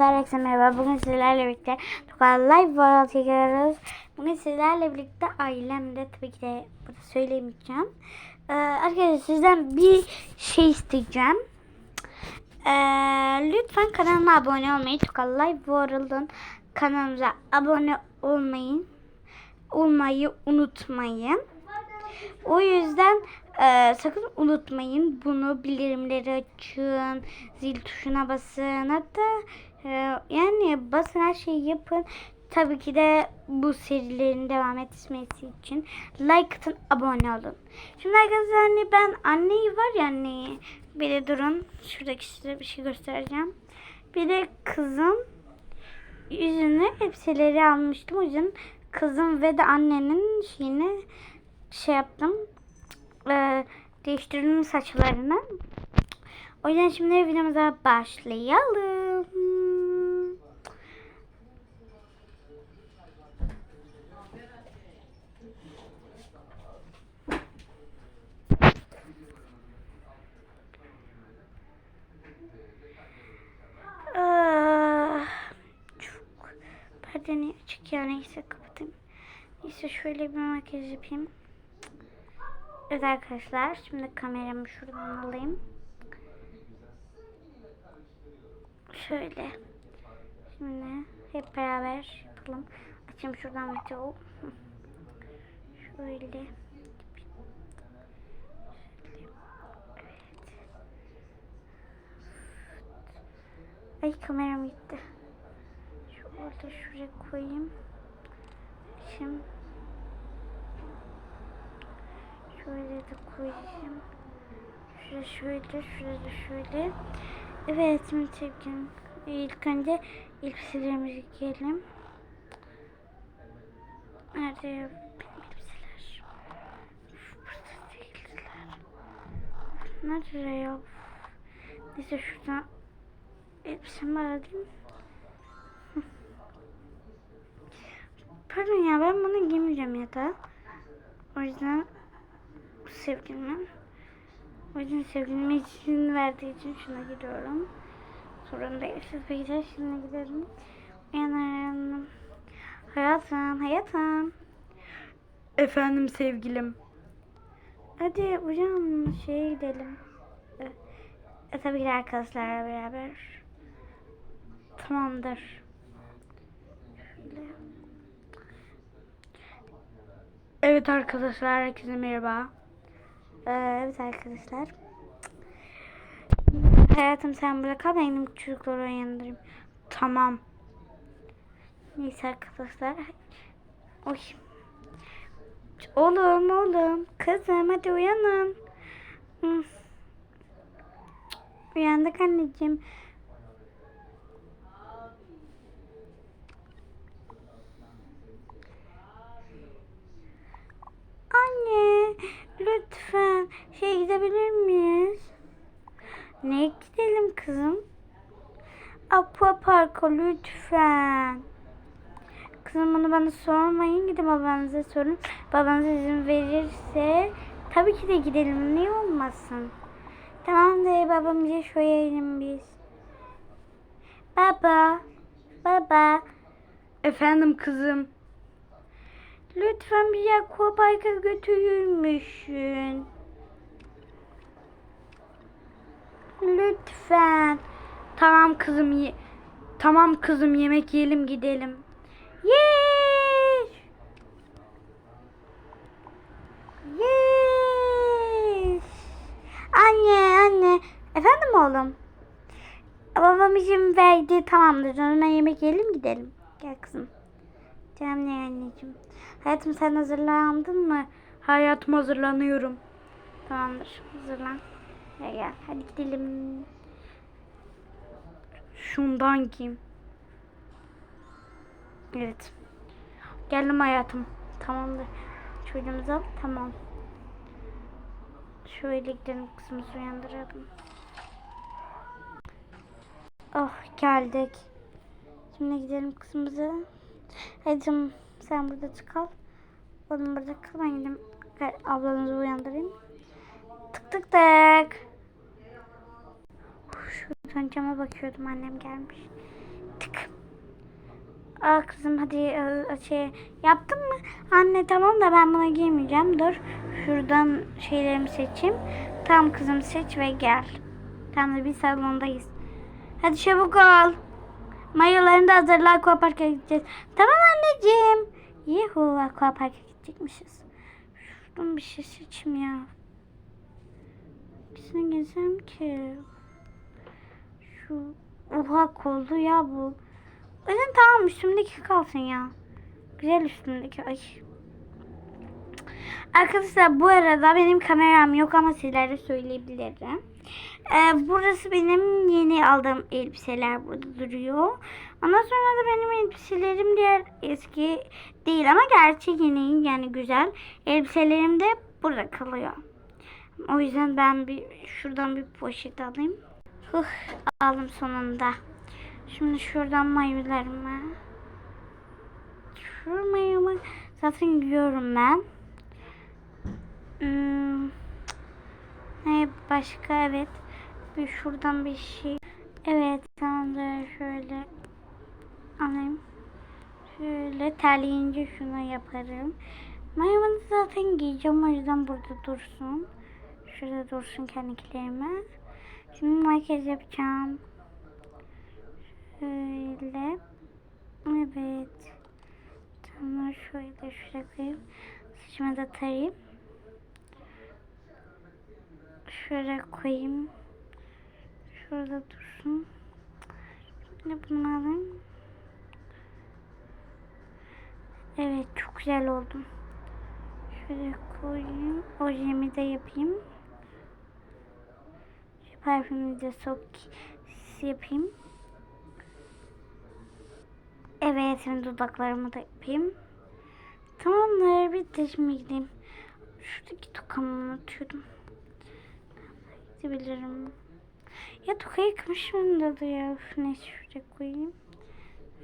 arkadaşlar, herkese merhaba. Bugün sizlerle birlikte Tukar Live World çekiyoruz. Bugün sizlerle birlikte ailemde tabii ki de burada söyleyemeyeceğim. Ee, arkadaşlar sizden bir şey isteyeceğim. Ee, lütfen kanalıma abone olmayı, Tukar Live World'un kanalımıza abone olmayı, olmayı unutmayın. O yüzden e, sakın unutmayın bunu bildirimleri açın, zil tuşuna basın hatta yani basın her şeyi yapın. Tabii ki de bu serilerin devam etmesi için like atın, abone olun. Şimdi arkadaşlar hani ben anneyi var ya anneyi. Bir de durun. Şuradaki size bir şey göstereceğim. Bir de kızım yüzünü elbiseleri almıştım. O yüzden kızım ve de annenin şeyini şey yaptım. Ee, değiştirdim saçlarını. O yüzden şimdi videomuza başlayalım. Ah, çok perdeni açık ya neyse kapatayım. Neyse şöyle bir makyaj yapayım. Evet arkadaşlar şimdi kameramı şuradan alayım. Şöyle. Şimdi hep beraber yapalım. Açayım şuradan video. Şöyle. Evet. Ay kameram gitti. Orada şuraya koyayım. Şimdi şöyle de koyayım. Şurada şöyle, şurada da şöyle. Evet şimdi sevgilim. İlk önce elbiselerimizi giyelim. Nerede benim elbiseler? Burada değiller. Nerede ya? Neyse şuradan elbisemi alayım. Pardon ya ben bunu giymeyeceğim ya da. O yüzden sevgilimin. O yüzden sevgilime izin verdiği için şuna gidiyorum. Sorun değil. Siz bekler şimdi giderim. Uyanırım. Hayatım, hayatım. Efendim sevgilim. Hadi uyan şeye gidelim. E, e, tabii ki arkadaşlarla beraber. Tamamdır. Şöyle. Evet arkadaşlar herkese merhaba. Ee, evet arkadaşlar. Hayatım sen burada kal ben gidip çocukları uyandırayım. Tamam. Neyse arkadaşlar. Oy. Oğlum oğlum. Kızım hadi uyanın. Uyandık anneciğim. Anne lütfen şey gidebilir miyiz? Ne gidelim kızım? Park'a lütfen. Kızım bunu bana sormayın. Gidin babanıza sorun. Babanız izin verirse tabii ki de gidelim. Niye olmasın? Tamam da babam bize söyleyelim biz. Baba. Baba. Efendim kızım. Lütfen Aqua Park'a götürür müsün? Lütfen. Tamam kızım. Tamam kızım yemek yiyelim gidelim. Yes. Yes. Anne anne. Efendim oğlum? Babam izin verdi. Tamamdır. Zaman yemek yiyelim gidelim. Gel kızım. Canım ne anneciğim. Hayatım sen hazırlandın mı? Hayatım hazırlanıyorum. Tamamdır. Hazırlan. Gel gel. Hadi gidelim. Şundan giyeyim. Evet. Geldim hayatım. Tamamdır. Çocuğumuzu al. Tamam. Şöyle gidelim kızımızı uyandıralım. Oh geldik. Şimdi gidelim kızımızı. Hadi canım, sen burada kal. Oğlum burada kal. Ben gideyim ablanızı uyandırayım. Tık tık tık. Şuradan cama bakıyordum annem gelmiş. Aa kızım hadi e, şey yaptın mı? Anne tamam da ben bunu giymeyeceğim. Dur şuradan şeylerimi seçeyim. Tamam kızım seç ve gel. Tamam da bir salondayız. Hadi çabuk ol. Mayolarını da hazırla aquaparka gideceğiz. Tamam anneciğim. Yuhu aquaparka gidecekmişiz. Şuradan bir şey seçeyim ya. Hangisine gezsem ki? Şu oha koldu ya bu. Yüzden tamam üstümdeki kalsın ya. Güzel üstümdeki. Ay. Arkadaşlar bu arada benim kameram yok ama sizlere söyleyebilirim. Ee, burası benim yeni aldığım elbiseler burada duruyor. Ondan sonra da benim elbiselerim diğer eski değil ama gerçi yeni yani güzel. Elbiselerim de burada kalıyor. O yüzden ben bir şuradan bir poşet alayım. Huh, aldım sonunda. Şimdi şuradan mayolarımı. Şu mayomu zaten giyiyorum ben. Hmm. Ne başka evet. Bir şuradan bir şey. Evet tamamdır şöyle alayım. Şöyle terleyince şunu yaparım. Mayomu zaten giyeceğim o yüzden burada dursun. Şurada dursun kendilerime. Şimdi makyaj yapacağım. Şöyle. Evet. Tamam şöyle şuraya koyayım. Saçımı da tarayayım. Şöyle koyayım. Şurada dursun. Şimdi bunu alayım. Evet çok güzel oldum. Şöyle koyayım. Ojemi de yapayım. De sok yapayım. Evet şimdi dudaklarımı da yapayım. Tamamdır bitti şimdi gideyim. Şuradaki tokamı unutuyordum. Gidebilirim. Ya tokayı yıkmışım da ya. Neyse şuraya koyayım.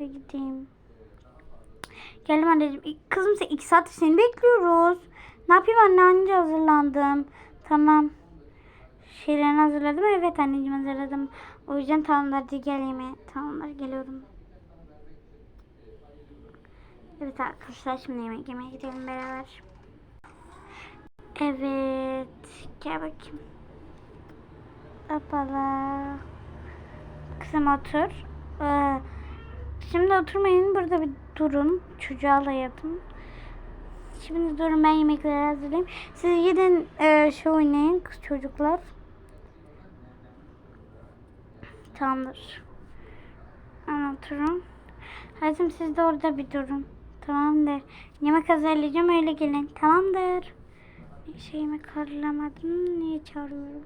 Ve gideyim. Geldim anneciğim. Kızım sen iki saat seni bekliyoruz. Ne yapayım anne anne hazırlandım. Tamam. Şeylerini hazırladım. Evet anneciğim hazırladım. O yüzden tamamdır hadi gel yemeğe. Tamamdır geliyorum. Evet arkadaşlar şimdi yemek yemeye gidelim beraber. Evet. Gel bakayım. Hoppala. Kızım otur. Ee, şimdi oturmayın. Burada bir durun. Çocuğa yatın. Şimdi durun ben yemekleri hazırlayayım. Siz gidin e, şey oynayın kız çocuklar. Tamamdır. Ama oturun. Hayatım siz de orada bir durun. Tamamdır. Yemek hazırlayacağım öyle gelin. Tamamdır. Neyse yemek hazırlamadım. Niye çağırıyorum?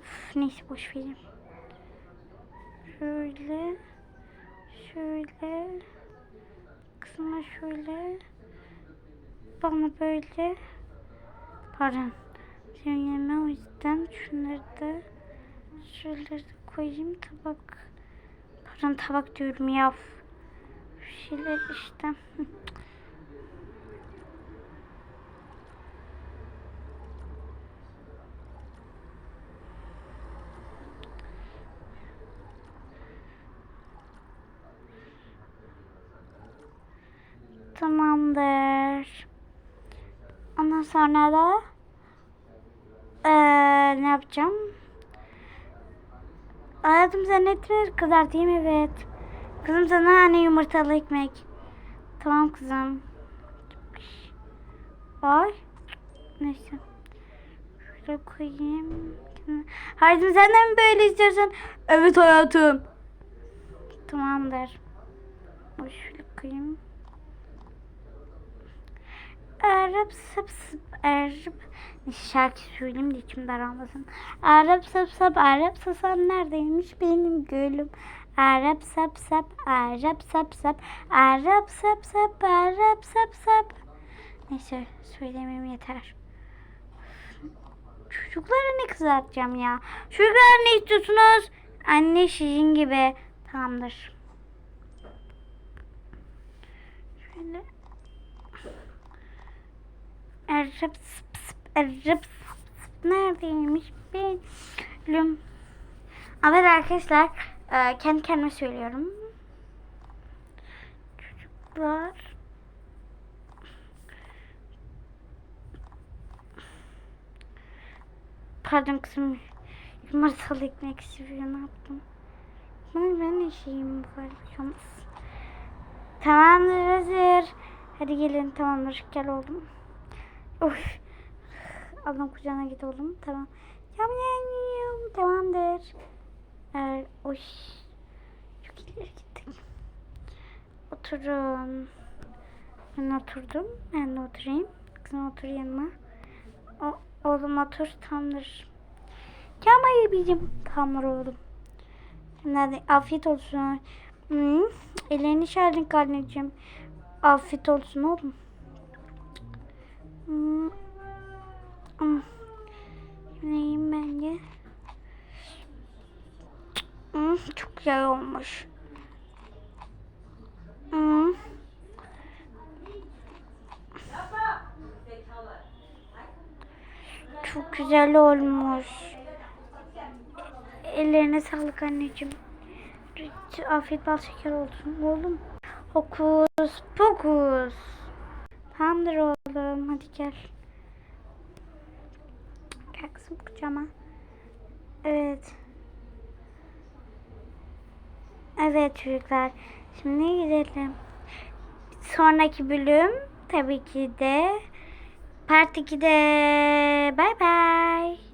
Üf, neyse boş verin. Şöyle. Şöyle. Kısma şöyle. Bana böyle. Pardon. Yerine o yüzden şunları da şöyle koyayım tabak. Pardon tabak diyorum ya. Şu şeyler işte. Tamamdır. Ondan sonra da eee, ne yapacağım? Hayatım sen etler kızartayım evet. Kızım sana hani yumurtalı ekmek. Tamam kızım. Ay. Neyse. Şöyle koyayım. Hayatım sen de mi böyle istiyorsun? Evet hayatım. Tamamdır. Şöyle koyayım. Arap sap sap Arap şarkı söyleyeyim de içim daralmasın. Arap sap sap Arap sap neredeymiş benim gülüm. Arap sap sap Arap sap sap Arap sap sap Arap sap sap. Neyse söylemem yeter. Çocuklara ne kızartacağım ya? Çocuklar ne istiyorsunuz? Anne sizin gibi. Tamamdır. Şöyle Sıp sıp neredeymiş benim? Evet arkadaşlar e, kendi kendime söylüyorum. Çocuk çocuklar. Pardon kızım. Yumurtalı ekmek seviyor. Ne yaptım? Ben, ben de şeyim bu olmaz. Tamamdır hazır. Hadi gelin tamamdır. Gel oğlum. Of. Ablam kucağına git oğlum. Tamam. Tamam. Tamamdır. Er, oy. Çok ileri gittik. Oturun. Ben oturdum. Ben de oturayım. Kızım otur yanıma. O, oğlum otur. Tamamdır. Kamera yiyeceğim. Tamamdır oğlum. Şimdi afiyet olsun. Hmm. Ellerini şardın kardeşim. Afiyet olsun oğlum. Hmm. Hmm. Neyim bence? Hmm, çok güzel olmuş. Hmm. Çok güzel olmuş. Ellerine sağlık anneciğim. Afiyet bal şeker olsun oğlum. Hokus pokus. Tamamdır oğlum hadi gel. Gel kızım kucağıma. Evet. Evet çocuklar. Şimdi gidelim. Sonraki bölüm tabii ki de Part 2'de. Bay bay.